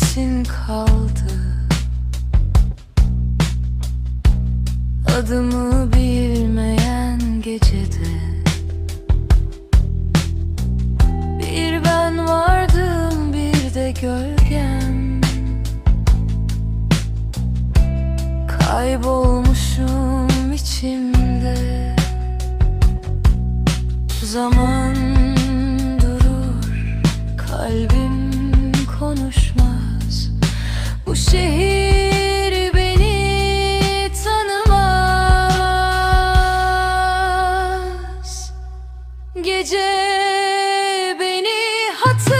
izin kaldı. Adımı bilmeyen gecede. Bir ben vardım bir de gölgem Kaybolmuşum içimde. Zaman şehir beni tanımaz. Gece beni hatırlamaz.